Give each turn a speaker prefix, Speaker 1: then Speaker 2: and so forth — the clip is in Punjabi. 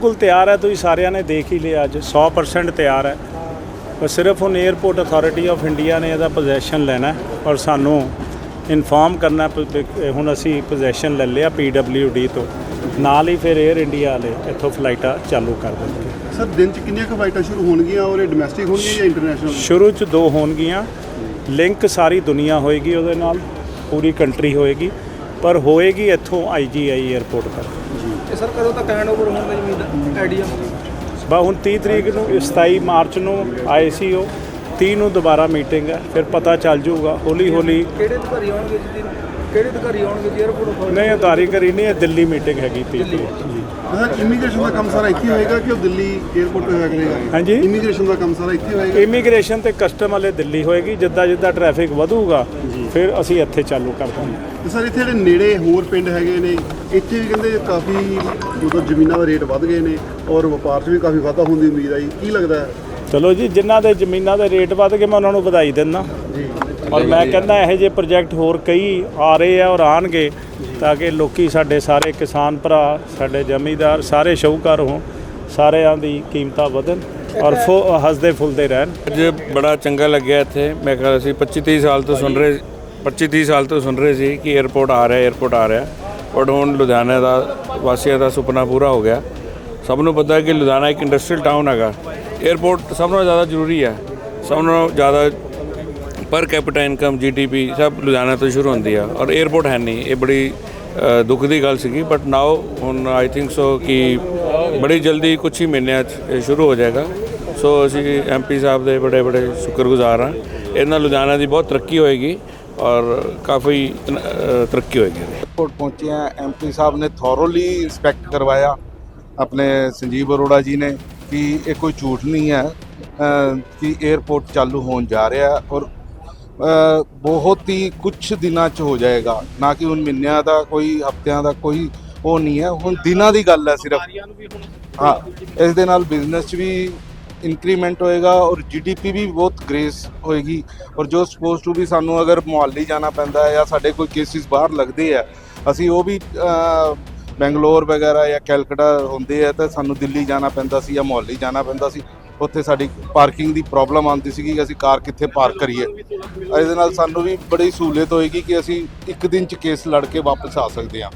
Speaker 1: ਬਿਲਕੁਲ ਤਿਆਰ ਹੈ ਤੁਸੀਂ ਸਾਰਿਆਂ ਨੇ ਦੇਖ ਹੀ ਲਿਆ ਅੱਜ 100% ਤਿਆਰ ਹੈ। ਪਰ ਸਿਰਫ ਹੁਣ 에ਅਰਪੋਰਟ ਅਥਾਰਟੀ ਆਫ ਇੰਡੀਆ ਨੇ ਇਹਦਾ ਪੋਜੈਸ਼ਨ ਲੈਣਾ ਔਰ ਸਾਨੂੰ ਇਨਫਾਰਮ ਕਰਨਾ ਹੁਣ ਅਸੀਂ ਪੋਜੈਸ਼ਨ ਲੈ ਲਿਆ ਪੀਡਬਲਯੂਡੀ ਤੋਂ। ਨਾਲ ਹੀ ਫਿਰ 에ਅਰ ਇੰਡੀਆ ਵਾਲੇ ਇੱਥੋਂ ਫਲਾਈਟਾਂ ਚਾਲੂ ਕਰ ਦੇਣਗੇ।
Speaker 2: ਸਰ ਦਿਨ ਚ ਕਿੰਨੀਆਂ ਕੁ ਫਲਾਈਟਾਂ ਸ਼ੁਰੂ ਹੋਣਗੀਆਂ? ਔਰ ਇਹ ਡੋਮੈਸਟਿਕ ਹੋਣਗੀਆਂ ਜਾਂ ਇੰਟਰਨੈਸ਼ਨਲ
Speaker 1: ਸ਼ੁਰੂ ਚ ਦੋ ਹੋਣਗੀਆਂ। ਲਿੰਕ ਸਾਰੀ ਦੁਨੀਆ ਹੋਏਗੀ ਉਹਦੇ ਨਾਲ ਪੂਰੀ ਕੰਟਰੀ ਹੋਏਗੀ। ਪਰ ਹੋਏਗੀ ਇੱਥੋਂ ਆਈਜੀਆਈ 에ਅਰਪੋਰਟ ਤੱਕ। ਬਾ ਹੁਣ 30 ਤਰੀਕ ਨੂੰ 27 ਮਾਰਚ ਨੂੰ ਆਏ ਸੀ ਉਹ। 30 ਨੂੰ ਦੁਬਾਰਾ ਮੀਟਿੰਗ ਹੈ ਫਿਰ ਪਤਾ ਚੱਲ ਜਾਊਗਾ। ਹੌਲੀ ਹੌਲੀ
Speaker 3: ਕਿਹੜੇ ਅਧਿਕਾਰੀ ਆਉਣਗੇ ਜੀ ਕਿਹੜੇ ਅਧਿਕਾਰੀ ਆਉਣਗੇ ਜੀ? 에어ਪੋਰਟ
Speaker 1: ਨਹੀਂ ਅਧਿਕਾਰੀ ਕਰੀ ਨਹੀਂ ਇਹ ਦਿੱਲੀ ਮੀਟਿੰਗ ਹੈਗੀ 30 ਜੀ
Speaker 2: ਸਰ ਇਮੀਗ੍ਰੇਸ਼ਨ ਦਾ ਕੰਮ ਸਾਰਾ ਇੱਥੇ ਹੋਏਗਾ ਕਿ ਉਹ ਦਿੱਲੀ 에어ਪੋਰਟ ਹੋਇਆ ਕਰੇਗਾ
Speaker 1: ਹਾਂਜੀ?
Speaker 2: ਇਮੀਗ੍ਰੇਸ਼ਨ ਦਾ ਕੰਮ ਸਾਰਾ ਇੱਥੇ ਹੋਏਗਾ?
Speaker 1: ਇਮੀਗ੍ਰੇਸ਼ਨ ਤੇ ਕਸਟਮ ਵਾਲੇ ਦਿੱਲੀ ਹੋਏਗੀ ਜਿੱਦਾਂ ਜਿੱਦਾਂ ਟ੍ਰੈਫਿਕ ਵਧੂਗਾ ਫਿਰ ਅਸੀਂ ਇੱਥੇ ਚਾਲੂ ਕਰ ਦਾਂਗੇ
Speaker 2: ਤੇ ਸਰ ਇੱਥੇ ਜਿਹੜੇ ਨੇੜੇ ਹੋਰ ਪਿੰਡ ਹੈਗੇ ਨੇ ਇੱਥੇ ਵੀ ਕਹਿੰਦੇ ਕਾਫੀ ਮਤਲਬ ਜ਼ਮੀਨਾਂ ਦੇ ਰੇਟ ਵੱਧ ਗਏ ਨੇ ਔਰ ਵਪਾਰ 'ਚ ਵੀ ਕਾਫੀ ਵਾਧਾ ਹੋਣ ਦੀ ਉਮੀਦ ਆਈ। ਕੀ ਲੱਗਦਾ ਹੈ?
Speaker 1: ਚਲੋ ਜੀ ਜਿਨ੍ਹਾਂ ਦੇ ਜ਼ਮੀਨਾਂ ਦੇ ਰੇਟ ਵੱਧ ਗਏ ਮੈਂ ਉਹਨਾਂ ਨੂੰ ਵਧਾਈ ਦਿੰਦਾ।
Speaker 2: ਜੀ।
Speaker 1: ਔਰ ਮੈਂ ਕਹਿੰਦਾ ਇਹੋ ਜਿਹੇ ਪ੍ਰੋਜੈਕਟ ਹੋਰ ਕਈ ਆ ਰਹੇ ਆ ਔਰ ਆਣਗੇ ਤਾਂ ਕਿ ਲੋਕੀ ਸਾਡੇ ਸਾਰੇ ਕਿਸਾਨ ਭਰਾ ਸਾਡੇ ਜ਼ਮੀਂਦਾਰ ਸਾਰੇ ਸ਼ਾਹੂਕਾਰ ਹੋਣ ਸਾਰਿਆਂ ਦੀ ਕੀਮਤਾਂ ਵਧਣ ਔਰ ਫੁ- ਹੱਸਦੇ ਫੁੱਲਦੇ ਰਹਿਣ।
Speaker 4: ਅੱਜ ਬੜਾ ਚੰਗਾ ਲੱਗਿਆ ਇੱਥੇ। ਮੈਂ ਖਿਆਲ ਅਸੀਂ 25 30 ਸਾਲ ਤੋਂ ਸੁਣ ਰਹੇ 25 30 ਸਾਲ ਤੋਂ ਸੁਣ ਰਹੇ ਸੀ ਕਿ 에어ਪੋਰਟ ਆ ਰਿਹਾ 에어ਪੋਰਟ ਆ ਰਿਹਾ। ਬਟ ਹੁਣ ਲੁਧਿਆਣਾ ਦਾ, ਵਾਸੀਆਂ ਦਾ ਸੁਪਨਾ ਪੂਰਾ ਹੋ ਗਿਆ। ਸਭ ਨੂੰ ਪਤਾ ਹੈ ਕਿ ਲੁਧਿਆਣਾ ਇੱਕ ਇੰਡਸਟਰੀਅਲ ਟਾਊਨ ਹੈਗਾ। 에어ਪੋਰਟ ਸਭ ਨਾਲੋਂ ਜ਼ਿਆਦਾ ਜ਼ਰੂਰੀ ਹੈ। ਸਭ ਨਾਲੋਂ ਜ਼ਿਆਦਾ ਪਰ ਕੈਪੀਟਲ ਇਨਕਮ ਜੀਡੀਪੀ ਸਭ ਲੁਧਿਆਣਾ ਤੋਂ ਸ਼ੁਰੂ ਹੁੰਦੀ ਆ। ਔਰ 에어ਪੋਰਟ ਹੈ ਨਹੀਂ। ਇਹ ਬੜੀ ਦੁੱਖ ਦੀ ਗੱਲ ਸੀਗੀ। ਬਟ ਨਾਓ ਹੁਣ ਆਈ ਥਿੰਕ ਸੋ ਕਿ ਬੜੀ ਜਲਦੀ ਕੁਝ ਹੀ ਮਹੀਨਿਆਂ 'ਚ ਸ਼ੁਰੂ ਹੋ ਜਾਏਗਾ। ਸੋ ਅਸੀਂ ਐਮਪੀ ਸਾਹਿਬ ਦੇ ਬੜੇ ਬੜੇ ਸ਼ੁਕਰਗੁਜ਼ਾਰ ਹਾਂ। ਇਹਨਾਂ ਲੁਧਿਆਣਾ ਦੀ ਬਹੁਤ ਤਰੱਕੀ ਹੋਏਗੀ। ਔਰ ਕਾਫੀ ਤਰੱਕੀ ਹੋਏਗੀ
Speaker 5: ਕੋਟ ਪਹੁੰਚੇ ਆ ਐਮਪੀ ਸਾਹਿਬ ਨੇ ਥੋਰੋਲੀ ਇਨਸਪੈਕਟ ਕਰਵਾਇਆ ਆਪਣੇ ਸੰਜੀਵ ਅਰੋੜਾ ਜੀ ਨੇ ਕਿ ਇਹ ਕੋਈ ਝੂਠ ਨਹੀਂ ਹੈ ਕਿ 에어ਪੋਰਟ ਚਾਲੂ ਹੋਣ ਜਾ ਰਿਹਾ ਔਰ ਬਹੁਤ ਹੀ ਕੁਝ ਦਿਨਾਂ ਚ ਹੋ ਜਾਏਗਾ। ਨਾ ਕਿ ਹੁਣ ਮਹੀਨਿਆਂ ਦਾ ਕੋਈ ਹਫ਼ਤਿਆਂ ਦਾ ਕੋਈ ਉਹ ਨਹੀਂ ਹੈ ਹੁਣ ਦਿਨਾਂ ਦੀ ਗੱਲ ਹੈ ਸਿਰਫ। ਹਾਂ ਇਸ ਦੇ ਨਾਲ ਬਿਜ਼ਨਸ 'ਚ ਵੀ ਇਨਕਰੀਮੈਂਟ ਹੋਏਗਾ ਔਰ ਜੀਡੀਪੀ ਵੀ ਬਹੁਤ ਗ੍ਰੇਸ ਹੋਏਗੀ। ਔਰ ਜੋ ਸਪੋਜ਼ ਟੂ ਵੀ ਸਾਨੂੰ ਅਗਰ ਮੁਹੱਲੀ ਜਾਣਾ ਪੈਂਦਾ ਹੈ ਜਾਂ ਸਾਡੇ ਕੋਈ ਕੇਸਿਸ ਬਾਹਰ ਲੱਗਦੇ ਆ, ਅਸੀਂ ਉਹ ਵੀ ਬੈਂਗਲੌਰ ਵਗੈਰਾ ਜਾਂ ਕੈਲਕਟਾ ਹੁੰਦੇ ਆ ਤਾਂ ਸਾਨੂੰ ਦਿੱਲੀ ਜਾਣਾ ਪੈਂਦਾ ਸੀ ਜਾਂ ਮੁਹੱਲੀ ਜਾਣਾ ਪੈਂਦਾ ਸੀ। ਉੱਥੇ ਸਾਡੀ ਪਾਰਕਿੰਗ ਦੀ ਪ੍ਰੋਬਲਮ ਆਉਂਦੀ ਸੀਗੀ ਕਿ ਅਸੀਂ ਕਾਰ ਕਿੱਥੇ ਪਾਰਕ ਕਰੀਏ। ਇਹਦੇ ਨਾਲ ਸਾਨੂੰ ਵੀ ਬੜੀ ਸਹੂਲੀਅਤ ਹੋਏਗੀ ਕਿ ਅਸੀਂ ਇੱਕ ਦਿਨ ਚ ਕੇਸ ਲੜ ਕੇ ਵਾਪਸ ਆ ਸਕਦੇ ਹਾਂ।